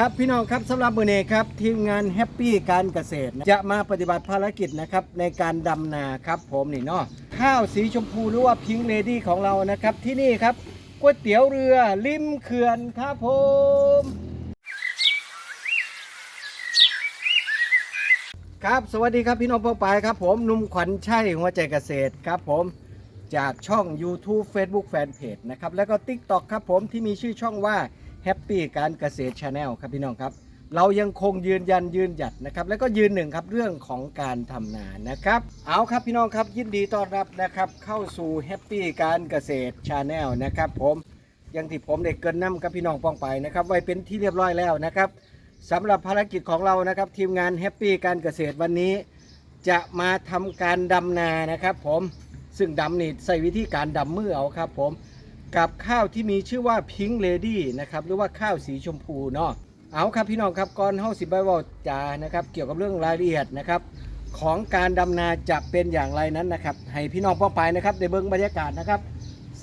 ครับพี่น้องครับสำหรับมือเนครับทีมงานแฮปปี้การเกษตรนะจะมาปฏิบัติภารกิจนะครับในการดำนาครับผมนี่เนาะข้าวสีชมพูหรือว่าพิงเลดี้ของเรานะครับที่นี่ครับก๋วยเตี๋ยวเรือริมเขื่อนครับผมครับสวัสดีครับพี่น้องปองปายครับผมนุ่มขวัญชัยหัวใจเกษตรครับผมจากช่อง YouTube Facebook Fanpage นะครับแล้วก็ TikTok ครับผมที่มีชื่อช่องว่า Happy การเกษตร Channel ครับพี่น้องครับ เรายังคงยืนยันยืนหยัดนะครับ แล้วก็ยืนหนึ่งครับเรื่องของการทำนานะครับ เอาครับพี่น้องครับยินดีต้อนรับนะครับ เข้าสู่ Happy การเกษตร Channel นะครับ ผมย่างที่ผมได้เกินน้ำกับพี่น้องปองไปนะครับไว้เป็นที่เรียบร้อยแล้วนะครับสำหรับภารกิจของเรานะครับ ทีมงานแฮปปี้การเกษตรวันนี้ จะมาทำการดำนานะครับ ผมซึ่งดำนี่ใส่วิธีการดำมือเอาครับ ผม กับข้าวที่มีชื่อว่าพิงค์เลดี้นะครับหรือว่าข้าวสีชมพูเนาะเอาครับพี่น้องครับก่อนเฮาสิบายเวาจานะครับเกี่ยวกับเรื่องรายละเอียดนะครับของการดำนาจะเป็นอย่างไรนั้นนะครับให้พี่น้องป้องไปนะครับได้เบิ่งบรรยากาศนะครับ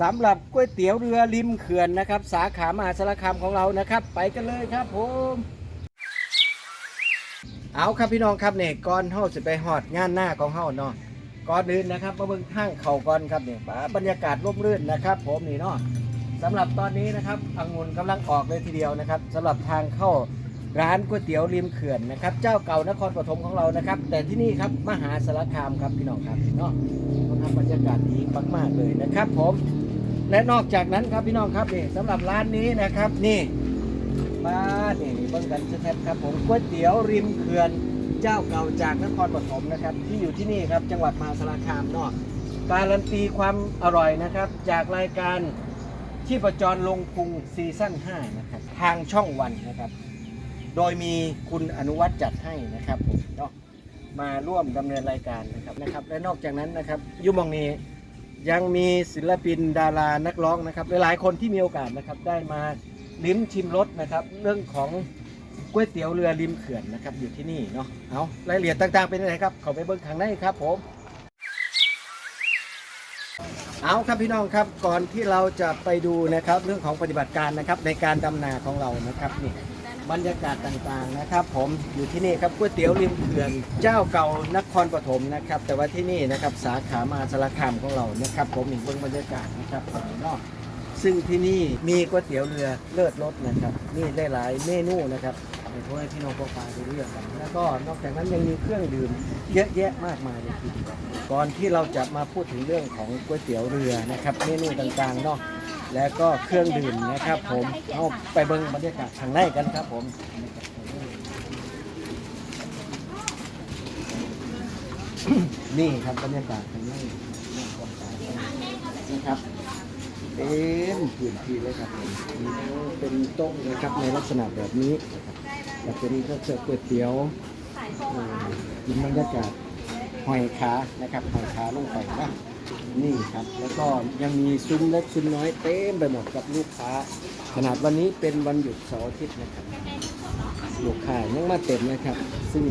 สำหรับก๋วยเตี๋ยวเรือริมเขื่อนนะครับ สาขามหาสารคามของเรานะครับ ไปกันเลยครับผมเอาครับพี่น้องครับเนี่ยก่อนเฮาสิไปฮอดงานหน้าของเฮาเนาะ ก่อนอื่นนะครับมาเบิ่งทางเขาก่อนครับเนี่ยบรรยากาศร่มรื่นนะครับ ผมนี่เนาะสำหรับตอนนี้นะครับองุ่นกำลังออกเลยทีเดียวนะครับสำหรับทางเข้าร้านก๋วยเตี๋ยวริมเขื่อนนะครับเจ้าเก่านครปฐมของเรานะครับ แต่ที่นี่ครับมหาสารคามครับพี่น้องครับเนาะเขาทำบรรยากาศดีมากๆเลยนะครับ ผมและนอกจากนั้นครับพี่น้องครับนี่สำหรับร้านนี้นะครับนี่บ้านนี่เบิ่งกันชัดๆครับผมก๋วยเตี๋ยวริมเขื่อน เจ้าเก่าจากนครปฐมนะครับ ที่อยู่ที่นี่ครับจังหวัดมหาสารคามเนาะการันตีความอร่อยนะครับ จากรายการที่ประจรลงพุงซีซั่น5นะครับทางช่องวันนะครับ โดยมีคุณอนุวัฒน์จัดให้นะครับผมเนาะมาร่วมดำเนินรายการนะครับนะครับ และนอกจากนั้นนะครับยุมองนี้ยังมีศิลปินดารานักร้องนะครับ หลายๆคนที่มีโอกาสนะครับได้มาลิ้มชิมรสนะครับ เรื่องของ ก๋วยเตี๋ยวเรือริมเขื่อนนะครับอยู่ที่นี่เนาะเอารายละเอียดต่างๆเป็นยังไงครับขาไปเบิ้งข้างในครับผม เอาครับพี่น้องครับก่อนที่เราจะไปดูนะครับเรื่องของปฏิบัติการนะครับในการดำนาของเรานะครับนี่บรรยากาศต่างๆนะครับ ผมอยู่ที่นี่ครับก๋วยเตี๋ยวริมเขื่อนเจ้าเก่านครปฐมนะครับ แต่ว่าที่นี่นะครับสาขามาสารคามของเรานะครับ ผมมีเบิ้งบรรยากาศนะครับเนาะซึ่งที่นี่มีก๋วยเตี๋ยวเรือเลิศรสนะครับ นี่ได้หลายเมนูนะครับ ในพวให้พี่น้องพวกปลาไปเลือกกันแล้วก็นอกจากนั้นยังมีเครื่องดื่มเยอะแยะมากมายเลยทีเดียวก่อนที่เราจะมาพูดถึงเรื่องของก๋วยเตี๋ยวเรือนะครับเมนูต่างๆเนาะแล้วก็เครื่องดื่มนะครับ ผมเอาไปเบิ่งบรรยากาศข้างในกันครับ ผมนี่ครับบรรยากาศข้างในนะครับเต็มพื้นที่เลยครับผมเป็นโต๊ะนะครับในลักษณะแบบนี้นะครับ แล้วตัวนี้ก็เสิร์ฟก๋วยเตี๋ยวอ่ากินบรรยากาศหอยขานะครับหอยขาลงไปนะนี่ครับ แล้วก็ยังมีซุ้มเล็กซุ้มน้อยเต็มไปหมดกับลูกค้า ขนาดวันนี้เป็นวันหยุดเสาร์อาทิตย์นะครับลูกค้ายังมาเต็มนะครับ ซึ่ง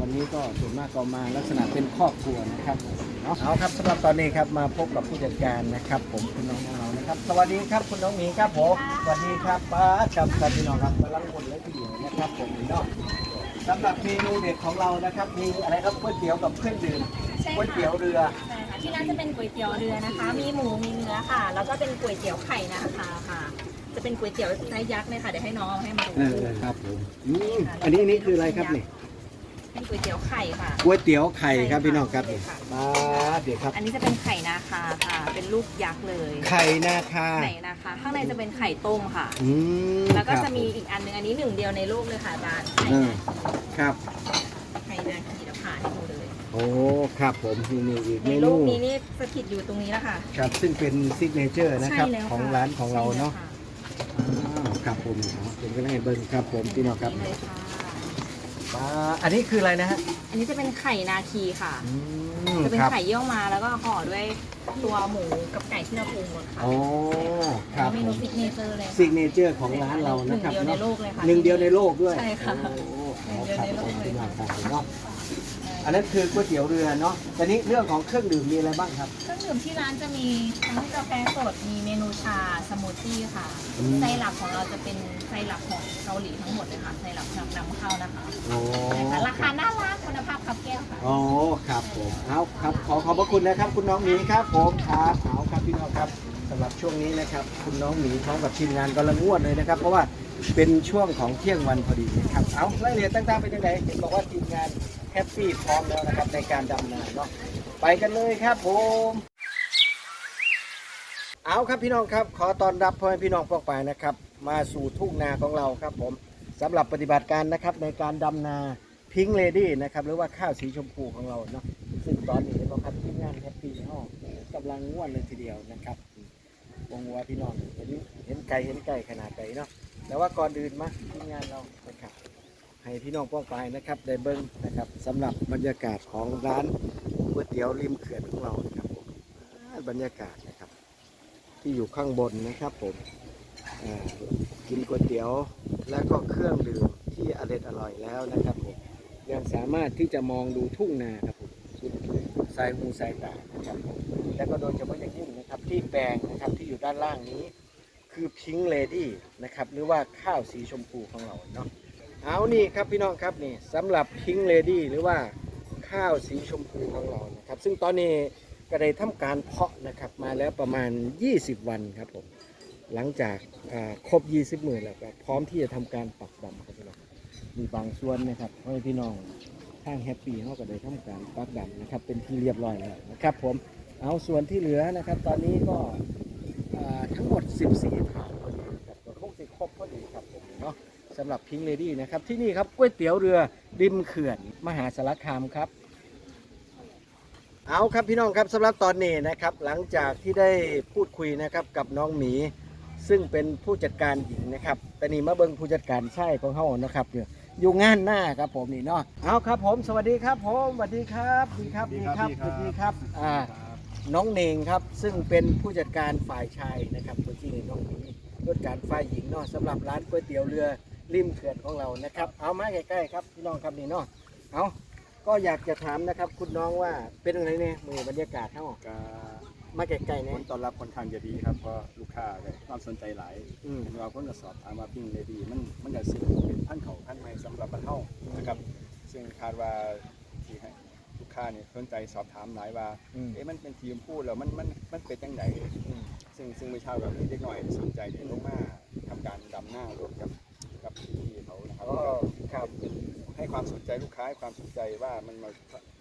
วันนี้ก็ส่วนมากก็มาลักษณะเป็นครอบครัวนะครับเนาะเอาครับสำหรับตอนนี้ครับมาพบกับผู้จัดการนะครับ ผมคุณน้องของเรานะครับ สวัสดีครับคุณน้องหมีครับผมสวัสดีครับป้าจำครับพี่น้องครับกำลังคนและทีเดียวนะ ครับผมเนาะสำหรับเมนูเด็ดของเรานะครับ มีอะไรครับก๋วยเตี๋ยวกับเครื่องดื่มใช่ก๋วยค่ะเตี๋ยวเรือ ใช่ค่ะที่ร้านจะเป็นก๋วยเตี๋ยวเรือนะคะ มีหมูมีเนื้อค่ะ แล้วก็เป็นก๋วยเตี๋ยวไข่นะคะค่ะ จะเป็นก๋วยเตี๋ยวไซส์ยักษ์เลยค่ะเดี๋ยวให้น้องเอาให้มาดูเออครับผมอืมอันนี้นี่คืออะไรครับเนี่ยเป็นก๋วยเตี๋ยวไข่ค่ะก๋วยเตี๋ยวไข่ครับใช่ค่ะพี่น้องครับใช่ค่ะป้า เดี๋ยวครับ อันนี้จะเป็นไข่นาคาค่ะ เป็นลูกยักษ์เลยไข่นาคาไข่นาคาข้างในจะเป็นไข่ต้มค่ะ อืมแล้วก็ครับจะมีอีกอันหนึงอันนี้หนึ่งเดียวในโลกเลยค่ะอาจารย์ไข่เออนาครับ ไข่นาคีแล้วผ่าให้ดูเลย โอ้ ครับผมนี่นี่อีกในเมโลนูกนี้นี่สถิตอยู่ตรงนี้แล้วค่ะครับ ซึ่งเป็นซิกเนเจอร์นะครับใช่แล้วของค่ะร้านของเราเนาะใช่แล้วค่อ้าวครับผมเอาเป็นก็ได้เบิ้งครับผมพี่น้องครับนี่เลยค่ะป้าอันนี้คืออะไรนะฮะอันนี้จะเป็นไข่นาคีค่ะ อืม จะเป็นครับ ไข่เยี่ยวมาแล้วก็ห่อด้วยตัวหมูกับไก่ที่เราปรุงหมดค่ะโอ้ครับเมผนูมซิกเนเจอร์เลยค่ะซิกเนเจอร์ของร้านเรานะครับหนึ่งเดียวในโลกเลยค่ะหนึ่งเดียวในโลกด้วยใช่ค่ะโอ้หนึ่งเอาเดียวครับในโลผมกเลยพี่น้องครับเนาะ อันนั้นคือก๋วยเตี๋ยวเรือเนาะแต่นี้เรื่องของเครื่องดื่มมีอะไรบ้างครับ เครื่องดื่มที่ร้านจะมีทั้งกาแฟสดมีเมนูชาสมูทตี้ค่ะอืม ไส้หลักของเราจะเป็นไส้หลักของเกาหลีทั้งหมดเลยค่ะไส้หลักนำเข้านะคะโอ้แต่ราคาน่ารักคุณภาพครับแก้วค่ะอ๋อครับผมเอาครับขอขอบพระคุณนะครับ คุณน้องหมีครับผมครับเอาครับพี่น้องครับสำหรับช่วงนี้นะครับ คุณน้องหมีพร้อมกับทีมงานกำลังงวดเลยนะครับ เพราะว่าเป็นช่วงของเที่ยงวันพอดีนะครับเอารายละเอียดต่างๆเป็นยังไงเห็นบอกว่าทีมงาน แฮปปี้พร้อมแล้วนะครับในการดำนาเนาะไปกันเลยครับผมเอาครับพี่น้องครับ ขอต้อนรับพ่อแม่พี่น้องพวกไปนะครับ มาสู่ทุ่งนาของเราครับผมสำหรับปฏิบัติการนะครับในการดำนาพิงเลดี้นะครับหรือว่าข้าวสีชมพูของเราเนาะซึ่งตอนนี้เราครับทีมงานแฮปปี้ห้องกำลังง่วนเลยทีเดียวนะครับวงวัวพี่น้องเห็นเห็นไก่เห็นไก่ขนาดไหนเนาะแต่ว่าก่อนอื่นมาทีมงานเรานะครับ ให้พี่น้องป้องไปนะครับได้เบิ้งนะครับสำหรับบรรยากาศของร้านก๋วยเตี๋ยวริมเขื่อนของเรานะครับผมอ่าบรรยากาศนะครับ ที่อยู่ข้างบนนะครับผมอ่ากินก๋วยเตี๋ยวแล้วก็เครื่องดื่มที่อร่อยอร่อยแล้วนะครับผมยังสามารถที่จะมองดูทุ่งนาครับผมสุดสายหูสายตานะครับผมแล้วก็โดยเฉพาะอย่างยิ่งนะครับที่แปลงนะครับที่อยู่ด้านล่างนี้ คือพิงเลดี้นะครับหรือว่าข้าวสีชมพูของเราเนาะ เอานี่ครับพี่น้องครับนี่สำหรับพิงเลดี้หรือว่าข้าวสีชมพูของเรานะครับ ซึ่งตอนนี้ก็ได้ทำการเพาะนะครับมาแล้วประมาณ 20 วันครับผมหลังจากครบ 20 หมื่นแล้วก็พร้อมที่จะทำการปักดำครับพี่น้องมีบางส่วนนะครับให้พี่น้องทางแฮปปี้เขาก็ได้ทำการปักดำนะครับเป็นที่เรียบร้อยแล้วนะครับผมเอาส่วนที่เหลือนะครับ ตอนนี้ก็ทั้งหมด 14ถา สำหรับพิงเลดี้นะครับ ที่นี่ครับก๋วยเตี๋ยวเรือริมเขื่อนมหาสารคามครับ เอาครับพี่น้องครับสำหรับตอนนี้นะครับ หลังจากที่ได้พูดคุยนะครับกับน้องหมี ซึ่งเป็นผู้จัดการหญิงนะครับแต่นี่มาเบิ่งผู้จัดการใช่ของเขานะครับเนี่ยอยู่งานหน้าครับผมนี่เนาะเอาครับผมสวัสดีครับผมสวัสดีครับดีครับดีครับสวัสดีครับอ่าน้องเนงครับซึ่งเป็นผู้จัดการฝ่ายชายนะครับตัวจริงน้องหมีผู้จัดการฝ่ายหญิงเนาะสำหรับร้านก๋วยเตี๋ยวเรือ ริมเขื่อนของเรานะครับ เอามาใกล้ๆครับพี่น้องครับนี่เนาะเอาก็อยากจะถามนะครับ คุณน้องว่าเป็นยังไงเนี่ยมือบรรยากาศเท่าก็มาไกลๆผเนี่ย ลตอบรับค่อนข้างจะดีครับเพราะลูกค้าก็ความสนใจหลายอืมเห็นว่าคนก็สอบถามว่าปิ้งเลยดี มันมันจะซึ่งเป็นพันธุ์เขาพันธุ์ใหม่สำหรับบ้านเฮานะครับ ซึ่งคาดว่าที่ให้ลูกค้าเนี่ยสนใจสอบถามหลายว่าอืม เอ๊ะมันเป็นทีมพูดแล้วมันมันมันเป็นจังไดอืมซึ่งซึ่งไม่เช่ากับเด็กหน่อยสนใจที่ลงมาทำการดำหน้าร่วมกับ กับพี่เขานะครับอ๋อครับ ให้ความสนใจลูกค้าให้ความสนใจว่ามันมา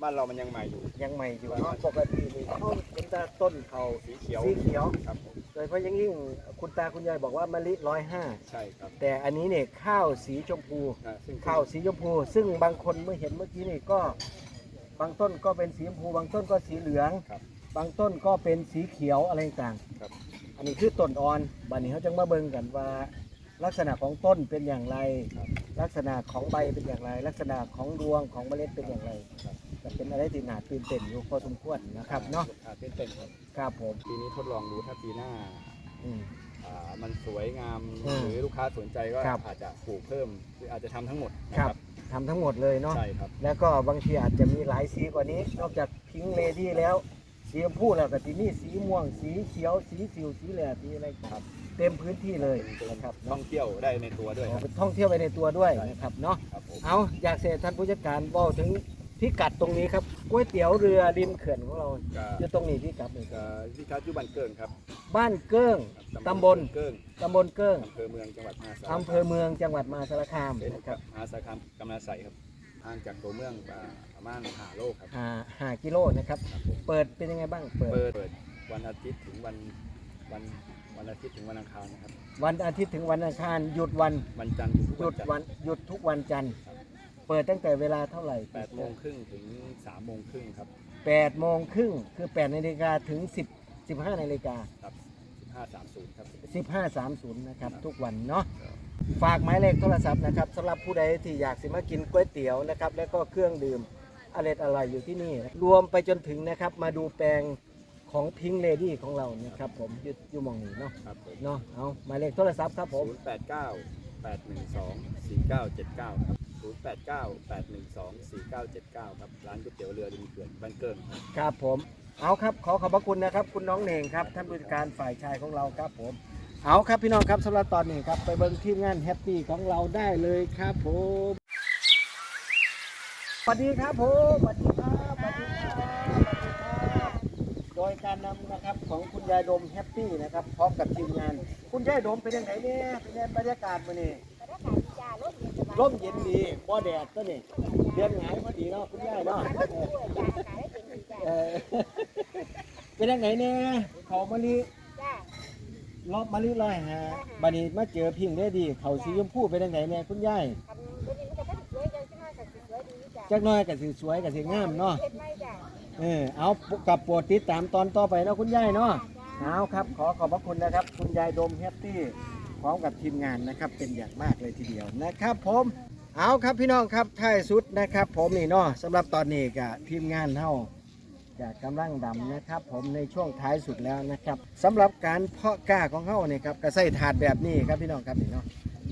บ้านเรามันยังใหม่อยู่ ยังใหม่อยู่เนาะปกตินี่เขาเป็นแต่ต้นเขาสีเขียวสีเขียวครับผมโดยเฉพาะอยังยิ่งคุณตาคุณยายบอกว่ามะลิร้อยห้าใช่ครับแต่อันนี้เนี่ยข้าวสีชมพู อ่าซึ่งข้าวสีชมพู ซึ่งบางคนเมื่อเห็นเมื่อกี้นี่ก็ บางต้นก็เป็นสีชมพู บางต้นก็สีเหลือง ครับ บางต้นก็เป็นสีเขียวอะไรต่างครับอันนี้คือต้นอ่อนบัดนี้เขาจะมาเบิ่งกันว่า ลักษณะของต้นเป็นอย่างไรครับลักษณะของใบเป็นอย่างไร ลักษณะของรวงของเมล็ดเป็นอย่างไรครับจะเป็นอะไรที่น่าตื่นเต้นอยู่พอสมควรนะครับเนาะอ่เต้นเต้นครับครับผมปีนี้ทดลองดูถ้าปีหน้าอืม อ่ามันสวยงามอืมหรือลูกค้าสนใจก็ครับ อาจจะปลูกเพิ่มหรืออาจจะทำทั้งหมดนะคครัรับบทำทั้งหมดเลยเนาะใช่ครับแล้วก็บางทีอาจจะมีหลายสีกว่านี้ นอกจากพิงเลดี้แล้วสีชมพูแล้วก็ที่นี่สีม่วงสีเขียวสีสิวสีเหลืองสีอะไรครับ เต็มพื้นที่เลยเป็นนะครับท่เนาะองเที่ยวได้ในตัวด้วยครับเป็นท่องเที่ยวไปในตัวด้วยนะครับเนาะครับผมเอาอยากเสียท่านผู้จัดการบอกถึงพิกัดตรงนี้ครับก๋วยเตี๋ยวเรือริมเขื่อนของเราก็อยู่ตรงนี้พิกัดหนึ่งก็วิชาจุบันเกิงครับ บ้านเกิ้งครับตำบลเกิงตำบลเกิ้งอำเภอเมืองจังหวัดมหาสารคามอำเภอเมืองจังหวัดมหาสารคามเป็นนะคครัรับบมหาสารคามกำนาใสครับห่างจากตัวเมืองอ่าประมาณหาโลกครับหาหากิโลนะครับครับผมเปิดเป็นยังไงบ้างเปิดเปิดเปิดวันอาทิตย์ถึงวันวัน วันอาทิตย์ถึงวันอังคารนะครับ วันอาทิตย์ถึงวันอังคาร หยุดวันวันจันทร์ถึงทุกหยุดจันทร์วันหยุดทุกวันจันทร์ ครับ เปิดตั้งแต่เวลาเท่าไหร่แปดโมงครึ่งถึงสามโมงครึ่งครับแปดโมงครึ่งคือแปดนาฬิกาถึงสิบสิบห้านาฬิกา ครับสิบห้าสามศูนย์ครับสิบห้าสามศูนย์นะครับ ทุกวันเนาะครับ ฝากหมายเลขโทรศัพท์นะครับสำหรับผู้ใดที่อยากสิมากินก๋วยเตี๋ยวนะครับ แล้วก็เครื่องดื่มอร่อยอร่อยอยู่ที่นี่ รวมไปจนถึงนะครับ มาดูแปลง ของพิงเลดี้ของเรานะครับผมอยู่อยู่หมองนี้เนาะครับผมเนาะเอาหมายเลขโทรศัพท์ครับผมศูนย์แปดเก้าแปดหนึ่งสองสี่เก้าเจ็ดเก้าครับศู0898124979 ครับ ร้านก๋วยเตี๋ยวเรือริมเขื่อนบ้านเกิงครับ ครับผมเอาครับขอขอบพระคุณนะครับ คุณน้องเน่งครับท่านผู้จัดการฝ่ายชายของเราครับผม เอาครับพี่น้องครับสำหรับตอนนี้ครับไปเบิ่งทีมงานแฮปปี้ของเราได้เลยครับผมสวัสดีครับผมสวัสดีครับสวัสดีครับสวัสดีครับ โดยการนำนะครับของคุณยายดมแฮปปี้นะครับพร้อมกับทีมงาน คุณยายดมเป็นยังไงเนี่ยเป็นยังไงบรรยากาศมื้อนี้ร่มเย็นดีบ่แดดก็นี่เดือนหงายพอดีเนาะคุณยายเนาะเออเป็นยังไงเนี่ยเขามะลิรอบมะลิลอยฮะบัดนี้มาเจอพิงได้ดี เขาสีชมพูเป็นยังไงเนี่ยคุณยายจักหน้อยกับสีสวยกับสีงามเนาะ เออเอากับโปรดติดตามตอนต่อไปเนาะคุณยายเนาะเอาครับ ขอขอบพระคุณนะครับ คุณยายโดมแฮปปี้พร้อมกับทีมงานนะครับ เป็นอย่างมากเลยทีเดียวนะครับ ผมเอาครับพี่น้องครับท้ายสุดนะครับ ผมนี่เนาะสำหรับตอนนี้กับทีมงานเท่าจะกกำลังดำนะครับ ผมในช่วงท้ายสุดแล้วนะครับสำหรับการเพาะกล้าของเขาเนี่ยครับก็ใส่ถาดแบบนี้ครับพี่น้องครับนี่เนาะ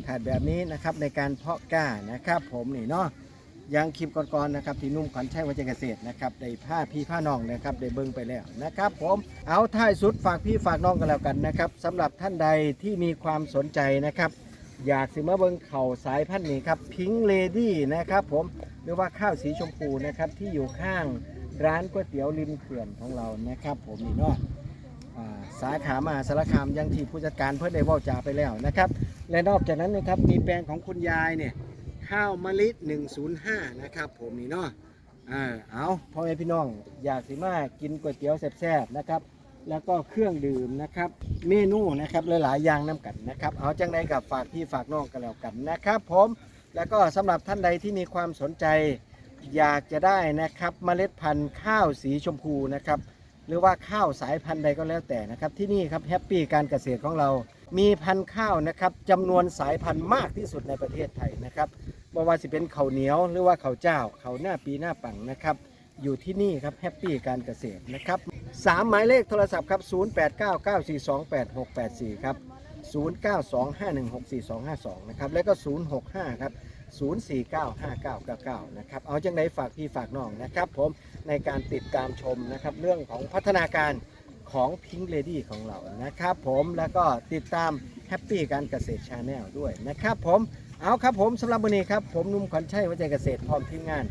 ถาดแบบนี้นะครับในการเพาะกล้านะครับ ผมนี่เนาะ ยังคลิปก่อนๆนะครับที่นุ่มขวัญชัยวัจเกษตรนะครับได้ผ้าพี่ผ้าน้องนะครับได้เบิ่งไปแล้วนะครับ ผมเอาท้ายสุดฝากพี่ฝากน้องกันแล้วกันนะครับสำหรับท่านใดที่มีความสนใจนะครับ อยากสิมาเบิ่งเข่าสายพันธุ์นี้ครับพิงเลดี้นะครับ ผมหรือว่าข้าวสีชมพูนะครับที่อยู่ข้างร้านก๋วยเตี๋ยวริมเขื่อนของเรานะครับ ผมนี่เนาะอ่าสาขามหาสารคามยังที่ผู้จัดการเพื่อนได้ว่าจ่าไปแล้วนะครับ และนอกจากนั้นนะครับมีแปลงของคุณยายเนี่ย ข้าวมะลิ 105 นะครับผมนี่เนาะอ่าเอาพ่อแม่พี่น้องอยากสิมากินก๋วยเตี๋ยวแซ่บๆนะครับ แล้วก็เครื่องดื่มนะครับ เมนูนะครับหลายๆอย่างน้ำกันนะครับ เอาจังใดกับฝากพี่ฝากน้องกันแล้วกันนะครับผมแล้วก็สำหรับท่านใดที่มีความสนใจ อยากจะได้นะครับเมล็ดพันธุ์ข้าวสีชมพูนะครับหรือว่าข้าวสายพันธุ์ใดก็แล้วแต่นะครับ ที่นี่ครับแฮปปี้การเกษตรของเรา มีพันธุ์ข้าวนะครับจำนวนสายพันธุ์มากที่สุดในประเทศไทยนะครับ ไม่ว่าจะเป็นข้าวเหนียวหรือว่าข้าวเจ้าข้าวหน้าปีหน้าปังนะครับ อยู่ที่นี่ครับแฮปปี้การเกษตรนะครับสามหมายเลขโทรศัพท์ครับ 0899428684 ครับ 0925164252 นะครับ แล้วก็ 065 ครับ 0495999 นะครับ เอาจังไดฝากพี่ฝากน้องนะครับ ผมในการติดตามชมนะครับ เรื่องของพัฒนาการ ของ Pink Lady ของเรานะครับผมแล้วก็ติดตาม Happy การเกษตรชาแนลด้วยนะครับผมเอาครับผมสำหรับวันนี้ครับ ผมนุ่มขวัญชัยวัจเกษตรพร้อมทีมงาน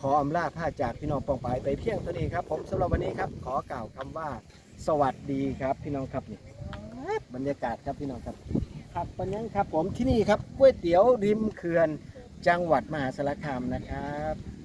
ขออำลาผ้าจากพี่น้องปองปายไปเพียงเท่านี้ครับ ผมสำหรับวันนี้ครับ ขอกล่าวคำว่า สวัสดีครับพี่น้องครับนี่บรรยากาศครับพี่น้องครับครับปัญญังครับผมที่นี่ครับก๋วยเตี๋ยวริมเขื่อนจังหวัดมหาสารคามนะครับ